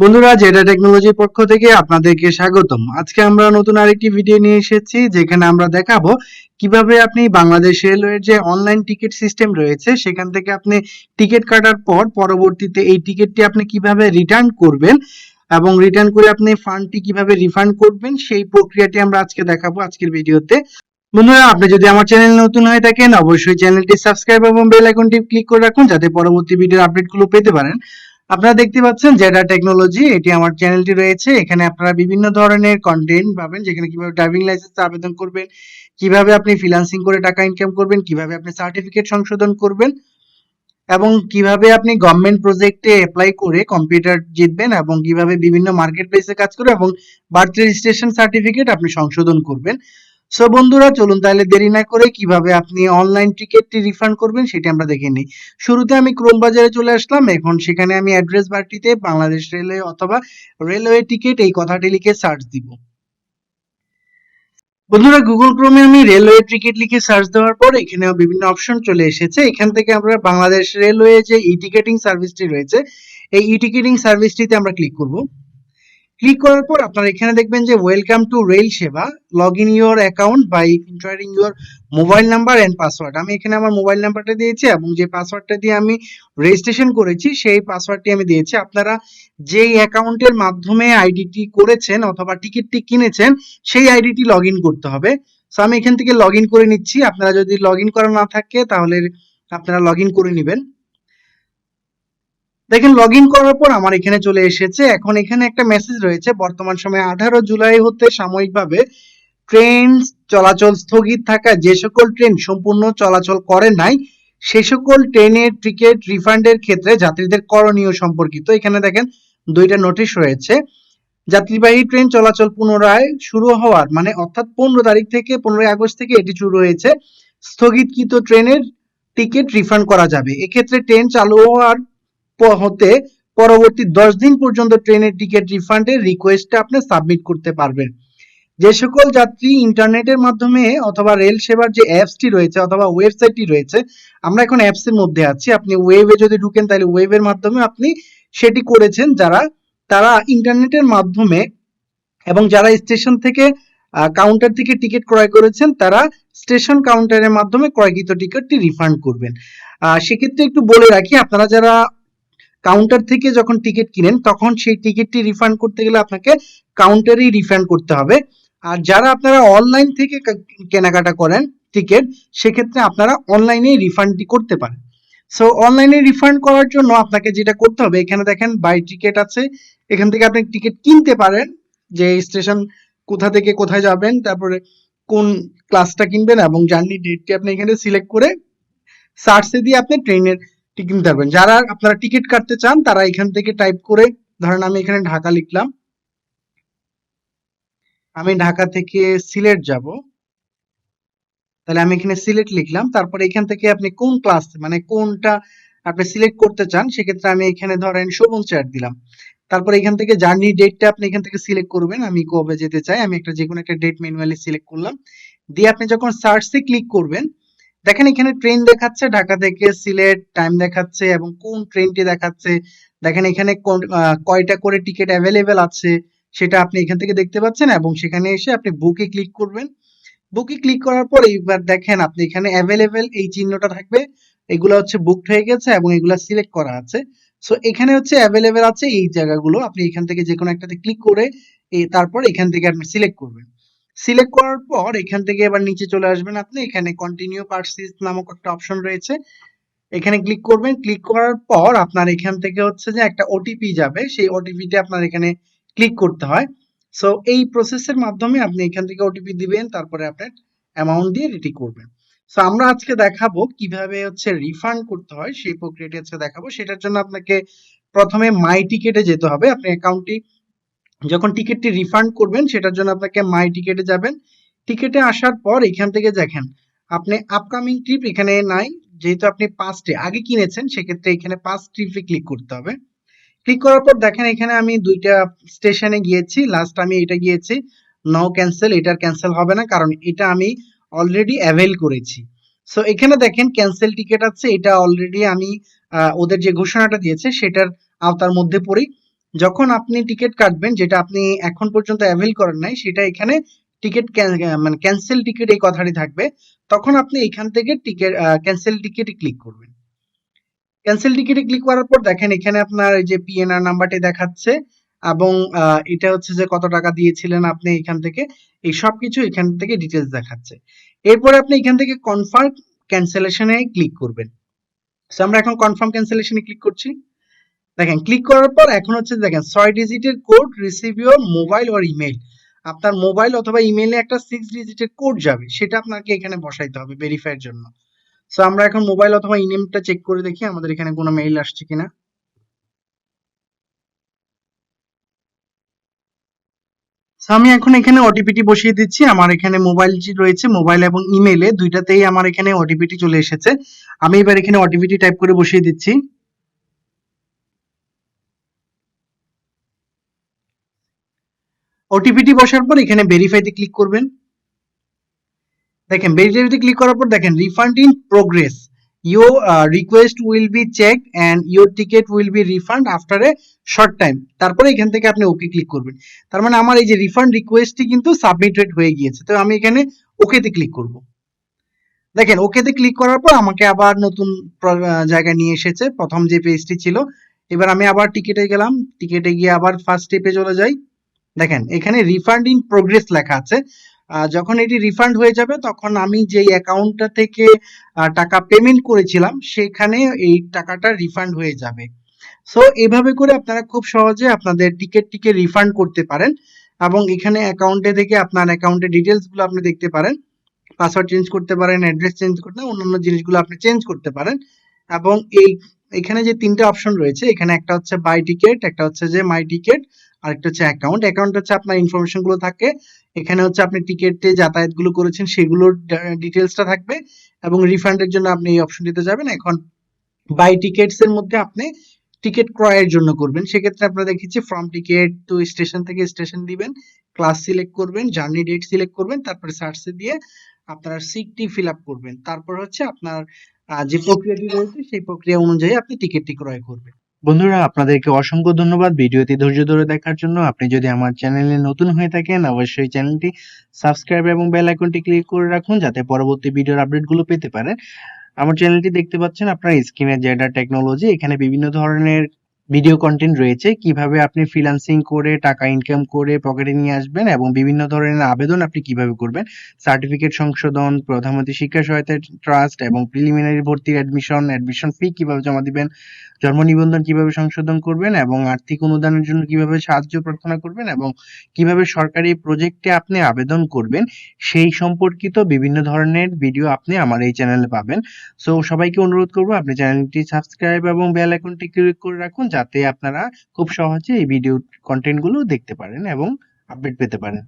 বন্ধুরা জেডা টেকনোলজির পক্ষ থেকে আপনাদেরকে স্বাগতম। আজকে আমরা নতুন আরেকটি ভিডিও নিয়ে এসেছি, যেখানে আমরা দেখাবো কীভাবে আপনি বাংলাদেশ রেলওয়ের যে অনলাইন টিকিট সিস্টেম রয়েছে, সেখান থেকে আপনি টিকিট কাটার পর পরবর্তীতে এই টিকিটটি আপনি কীভাবে রিটার্ন করবেন এবং রিটার্ন করে আপনি ফান্ডটি কীভাবে রিফান্ড করবেন, সেই প্রক্রিয়াটি আমরা আজকে দেখাবো আজকের ভিডিওতে বন্ধুরা, আপনি যদি আমার চ্যানেল নতুন হয়ে থাকেন, অবশ্যই চ্যানেলটি সাবস্ক্রাইব এবং বেল আইকনটি ক্লিক করে রাখুন, যাতে পরবর্তী ভিডিওর আপডেটগুলো পেতে পারেন। আপনারা দেখতে পাচ্ছেন জেডা টেকনোলজি, এটি আমার চ্যানেলটি রয়েছে। এখানে আপনারা বিভিন্ন ধরনের কন্টেন্ট পাবেন, যেখানে কীভাবে ড্রাইভিং লাইসেন্স আবেদন করবেন, কীভাবে আপনি ফ্রিল্যান্সিং করে টাকা ইনকাম করবেন, কীভাবে আপনি সার্টিফিকেট সংশোধন করবেন, এবং কীভাবে আপনি গভর্নমেন্ট প্রজেক্টে অ্যাপ্লাই করে কম্পিউটার জিতবেন এবং কীভাবে বিভিন্ন মার্কেট প্লেসে কাজ করে এবং বার্থ রেজিস্ট্রেশন সার্টিফিকেট আপনি সংশোধন করবেন। সো বন্ধুরা, চলুন তাহলে দেরি না করে কীভাবে আপনি অনলাইন টিকিটটি রিফান্ড করবেন সেটি আমরা দেখে নিই। শুরুতে আমি ক্রোম বাজারে চলে আসলাম। এখন সেখানে আমি অ্যাড্রেস বারটিতে বাংলাদেশ রেলওয়ে অথবা রেলওয়ে টিকিট এই কথাটি লিখে সার্চ দিব। বন্ধুরা গুগল ক্রোমে আমি রেলওয়ে টিকিট লিখে সার্চ দেওয়ার পর এখানে বিভিন্ন অপশন চলে এসেছে। এখান থেকে আমরা বাংলাদেশ রেলওয়ে যে ই টিকেটিং সার্ভিসটি রয়েছে, এই ই টিকেটিং সার্ভিসটিতে আমরা ক্লিক করব। ক্লিক করার পর আপনারা এখানে দেখবেন যে ওয়েলকাম টু রেল সেবা log in your account by entering your mobile number and password আমি এখানে আমার মোবাইল নাম্বারটা দিয়েছি এবং যে পাসওয়ার্ডটা দিয়ে আমি রেজিস্ট্রেশন করেছি, সেই পাসওয়ার্ডটি আমি দিয়েছি। আপনারা যেই অ্যাকাউন্টের মাধ্যমে আইডিটি করেছেন অথবা টিকিটটি কিনেছেন, সেই আইডিটি লগ ইন করতে হবে। সো আমি এখান থেকে লগ ইন করে নিচ্ছি। আপনারা যদি লগ ইন করা না থাকে, তাহলে আপনারা লগ ইন করে নেবেন। দেখেন লগ ইন করার পর আমার এখানে চলে এসেছে। এখন এখানে একটা মেসেজ রয়েছে, বর্তমান সময়ে আঠারো জুলাই হতে সাময়িকভাবে ট্রেন চলাচল স্থগিত থাকা যে সকল ট্রেন সম্পূর্ণ চলাচল করে নাই, সে সকল ট্রেনের টিকিট রিফান্ডের ক্ষেত্রে যাত্রীদের করণীয় সম্পর্কিত। এখানে দেখেন, দুইটা নোটিশ রয়েছে। যাত্রীবাহী ট্রেন চলাচল পুনরায় শুরু হওয়ার মানে অর্থাৎ পনেরো তারিখ থেকে পনেরোই আগস্ট থেকে এটি শুরু হয়েছে। স্থগিতকৃত ট্রেনের টিকিট রিফান্ড করা যাবে। এক্ষেত্রে ট্রেন চালু হওয়ার হতে পরবর্তী দশ দিন পর্যন্ত ট্রেনের টিকিট রিফান্ডের রিকোয়েস্টটা আপনি সাবমিট করতে পারবেন। যে সকল যাত্রী ইন্টারনেটের মাধ্যমে অথবা রেল সেবার যে অ্যাপসটি রয়েছে অথবা ওয়েবসাইটটি রয়েছে, আমরা এখন অ্যাপস এর মধ্যে আছি। আপনি ওয়েবে যদি ঢুকেন, তাহলে ওয়েবের মাধ্যমে আপনি সেটি করেছেন। যারা, তারা ইন্টারনেটের মাধ্যমে এবং যারা স্টেশন থেকে কাউন্টার থেকে টিকিট ক্রয় করেছেন, তারা স্টেশন কাউন্টারের মাধ্যমে ক্রয়কৃত টিকিটটি রিফান্ড করবেন। সেক্ষেত্রে একটু বলে রাখি, আপনারা যারা কাউন্টার থেকে যখন টিকিট কিনেন, তখন সেই টিকিটটি রিফান্ড করতে গেলে আপনাকে কাউন্টারেই রিফান্ড করতে হবে। আর যারা আপনারা অনলাইন থেকে কেনাকাটা করেন টিকিট সেক্ষেত্রে আপনারা অনলাইনেই রিফান্ডটি করতে পারেন। সো অনলাইনে রিফান্ড করার জন্য আপনাকে যেটা করতে হবে, এখানে দেখেন বাই টিকিট আছে। এখান থেকে আপনি টিকিট কিনতে পারেন, যে স্টেশন কোথা থেকে কোথায় যাবেন, তারপরে কোন ক্লাসটা কিনবেন এবং জার্নি ডেটটি আপনি এখানে সিলেক্ট করে সার্চে দিয়ে আপনি ট্রেনের টিকিট কিনতে পারবেন যারা আপনারা টিকিট কাটতে চান, তারা এখান থেকে টাইপ করে, ধরেন আমি এখানে ঢাকা লিখলাম। আমি ঢাকা থেকে সিলেট যাব। তাহলে আমি এখানে সিলেট লিখলাম। তারপরে এখান থেকে আপনি কোন ক্লাস মানে কোনটা আপনি সিলেক্ট করতে চান, সেক্ষেত্রে আমি এখানে ধরেন শোভন চেয়ার দিলাম। তারপরে এখান থেকে জার্নি ডেটটা আপনি এখান থেকে সিলেক্ট করবেন। আমি কবে যেতে চাই। আমি একটা যে কোনো একটা ডেট ম্যানুয়ালি সিলেক্ট করলাম। দিয়ে আপনি যখন সার্চে ক্লিক করবেন দেখেন এখানে ট্রেন দেখাচ্ছে, ঢাকা থেকে সিলেট টাইম দেখাচ্ছে এবং কোন ট্রেনটি দেখাচ্ছে। দেখেন এখানে কয়টা করে টিকিট অ্যাভেলেবেল আছে সেটা আপনি এখান থেকে দেখতে পাচ্ছেন এবং সেখানে এসে আপনি বুকে ক্লিক করবেন। বুকে ক্লিক করার পর এইবার দেখেন আপনি এখানে অ্যাভেলেবেল এই চিহ্নটা থাকবে। এগুলো হচ্ছে বুকড হয়ে গেছে এবং এগুলো সিলেক্ট করা আছে। সো এখানে হচ্ছে অ্যাভেলেবেল আছে এই জায়গাগুলো। আপনি এখান থেকে যে কোনো একটাতে ক্লিক করে তারপর এখান থেকে আপনি সিলেক্ট করবেন। সিলেক্ট করার পর এখান থেকে এবার নিচে চলে আসবেন আপনি। এখানে কন্টিনিউ পারচেজ নামক একটা অপশন রয়েছে। এখানে ক্লিক করবেন। ক্লিক করার পর আপনার এখান থেকে হচ্ছে যে একটা ওটিপি যাবে। সেই ওটিপিটা আপনার এখানে ক্লিক করতে হয়। সো এই প্রসেসের মাধ্যমে আপনি এখান থেকে ওটিপি দিবেন, তারপরে আপনার অ্যামাউন্ট দিয়ে রেডি করবেন। সো আমরা আজকে দেখাবো কীভাবে হচ্ছে রিফান্ড করতে হয়, সেই প্রক্রিয়াটি আজকে দেখাবো। সেটার জন্য আপনাকে প্রথমে মাই টিকেটে যেতে হবে। আপনি অ্যাকাউন্টটি যখন টিকিটটি রিফান্ড করবেন, সেটার জন্য আপনাকে মাই টিকেটে যাবেন। টিকেটে আসার পর এখান থেকে দেখেন, আপনি আপকামিং ট্রিপ এখানে নাই, যেহেতু আপনি পাঁচটি আগে কিনেছেন, সেক্ষেত্রে এখানে পাঁচ ট্রিপে ক্লিক করতে হবে। ক্লিক করার পর দেখেন, এখানে আমি দুইটা স্টেশনে গিয়েছি। লাস্ট আমি এটা গিয়েছি নো ক্যান্সেল এটার ক্যান্সেল হবে না, কারণ এটা আমি অলরেডি অ্যাভেল করেছি। সো এখানে দেখেন ক্যান্সেল টিকেট আছে, এটা অলরেডি আমি ওদের যে ঘোষণাটা দিয়েছে, সেটার আওতার মধ্যে পড়ি যখন আপনি টিকিট কাটবেন, যেটা আপনি এখন পর্যন্ত অ্যাভেল করেন নাই, সেটা এখানে টিকিট মানে ক্যান্সেল টিকিট এই কথাটি থাকবে। তখন আপনি এখান থেকে টিকিট ক্যান্সেল টিকিটে ক্লিক করবেন। ক্যান্সেল টিকিটে ক্লিক করার পর দেখেন, এখানে আপনার যে পিএনআর নাম্বারটি দেখাচ্ছে, এবং এটা হচ্ছে যে কত টাকা দিয়েছিলেন আপনি এখান থেকে, এই সব কিছু এখান থেকে ডিটেলস দেখাচ্ছে। এরপরে আপনি এখান থেকে কনফার্ম ক্যান্সেলেশনে ক্লিক করবেন। সো আমরা এখন কনফার্ম ক্যান্সেলেশনে ক্লিক করছি। দেখেন ক্লিক করার পর এখন হচ্ছে দেখেন, ছয় ডিজিটের code receive your mobile or email আপনার মোবাইল অথবা ইমেইলে একটা সিক্স ডিজিটের কোড যাবে, সেটা আপনাকে এখানে বসাইতে হবে ভেরিফাইয়ের জন্য। সো আমরা এখন মোবাইল অথবা ইমেলটা চেক করে দেখি, আমাদের এখানে কোনো মেইল আসছে কিনা। আমি এখন এখানে ওটিপিটি বসিয়ে দিচ্ছি, আমার এখানে মোবাইল রয়েছে মোবাইল এবং ইমেইলে দুইটাতেই আমার এখানে ওটিপিটি চলে এসেছে। আমি এবার এখানে ওটিপিটি টাইপ করে বসিয়ে দিচ্ছি। ওটিপিটি বসার পর এখানে ভেরিফাইতে ক্লিক করবেন। দেখেন ভেরিফাইতে ক্লিক করার পর দেখেন refund in progress uh, request will be checked and your ticket will be refund after a short time তারপরে এখান থেকে আপনি ওকে ক্লিক করবেন। তার মানে আমার এই যে রিফান্ড রিকোয়েস্টটি কিন্তু সাবমিটেড হয়ে গিয়েছে। তো আমি এখানে ওকেতে ক্লিক করব। দেখেন ওকেতে ক্লিক করার পর আমাকে আবার নতুন জায়গায় নিয়ে এসেছে। প্রথম যে পেজটি ছিল। এবার আমি আবার টিকেটে গেলাম। টিকেটে গিয়ে আবার ফার্স্ট স্টেপে চলে যাই। দেখেন, এখানে রিফান্ড ইন প্রোগ্রেস লেখা আছে। যখন এটি রিফান্ড হয়ে যাবে, তখন আমি যেই অ্যাকাউন্টটা থেকে টাকা পেমেন্ট করেছিলাম, সেখানে এই টাকাটা রিফান্ড হয়ে যাবে। সো এভাবে করে আপনারা খুব সহজে আপনাদের টিকিটটিকে রিফান্ড করতে পারেন এবং এখানে অ্যাকাউন্টে থেকে আপনার অ্যাকাউন্টের ডিটেলসগুলো আপনি দেখতে পারেন। পাসওয়ার্ড চেঞ্জ করতে পারেন অ্যাড্রেস চেঞ্জ করতে পারেন, অন্যান্য জিনিসগুলো আপনি চেঞ্জ করতে পারেন। এবং এই, এখানে যে তিনটে অপশন রয়েছে, এখানে একটা হচ্ছে বাই টিকেট একটা হচ্ছে যে মাই টিকেট আর একটা হচ্ছে অ্যাকাউন্ট অ্যাকাউন্ট হচ্ছে আপনার ইনফরমেশনগুলো থাকে। এখানে হচ্ছে আপনি টিকেটে যাতায়াতগুলো করেছেন, সেগুলোর ডিটেলসটা থাকবে এবং রিফান্ডের জন্য আপনি এই অপশনটিতে যাবেন। এখন বাই টিকেটস এর মধ্যে আপনি টিকিট ক্রয়ের জন্য করবেন। সেক্ষেত্রে আপনারা দেখেছি ফ্রম টিকেট টু স্টেশন থেকে স্টেশন দিবেন ক্লাস সিলেক্ট করবেন জার্নি ডেট সিলেক্ট করবেন, তারপরে সার্চে দিয়ে আপনারা সিটটি ফিল আপ করবেন। তারপর হচ্ছে আপনার যে প্রক্রিয়াটি রয়েছে সেই প্রক্রিয়া অনুযায়ী আপনি টিকিটটি ক্রয় করবেন। বন্ধুরা, আপনাদেরকে অসংখ্য ধন্যবাদ ভিডিওটি ধৈর্য ধরে দেখার জন্য। আপনি যদি আমার চ্যানেলে নতুন হয়ে থাকেন, অবশ্যই চ্যানেলটি সাবস্ক্রাইব এবং বেল আইকনটি ক্লিক করে রাখুন যাতে পরবর্তী ভিডিওর আপডেটগুলো পেতে পারেন। আমার চ্যানেলটি দেখতে পাচ্ছেন আপনার স্ক্রিনে জেডার টেকনোলজি এখানে বিভিন্ন ধরনের ভিডিও কন্টেন্ট রয়েছে, কীভাবে আপনি ফ্রিল্যান্সিং করে টাকা ইনকাম করে পকেটে নিয়ে আসবেন এবং বিভিন্ন ধরনের আবেদন আপনি কীভাবে করবেন। সার্টিফিকেট সংশোধন প্রধানমন্ত্রী শিক্ষা সহায়তা ট্রাস্ট এবং প্রিলিমিনারি ভর্তির অ্যাডমিশন অ্যাডমিশন ফি কীভাবে জমা দিবেন, জন্ম নিবন্ধন কীভাবে সংশোধন করবেন এবং আর্থিক অনুদানের জন্য কীভাবে সাহায্য প্রার্থনা করবেন এবং কীভাবে সরকারি প্রজেক্টে আপনি আবেদন করবেন, সেই সম্পর্কিত বিভিন্ন ধরনের ভিডিও আপনি আমার এই চ্যানেলে পাবেন। সো সবাইকে অনুরোধ করব, আপনি চ্যানেলটি সাবস্ক্রাইব এবং বেল আইকনটি ক্লিক করে রাখুন যাতে আপনারা খুব সহজে এই ভিডিও কন্টেন্টগুলো দেখতে পারেন এবং আপডেট পেতে পারেন।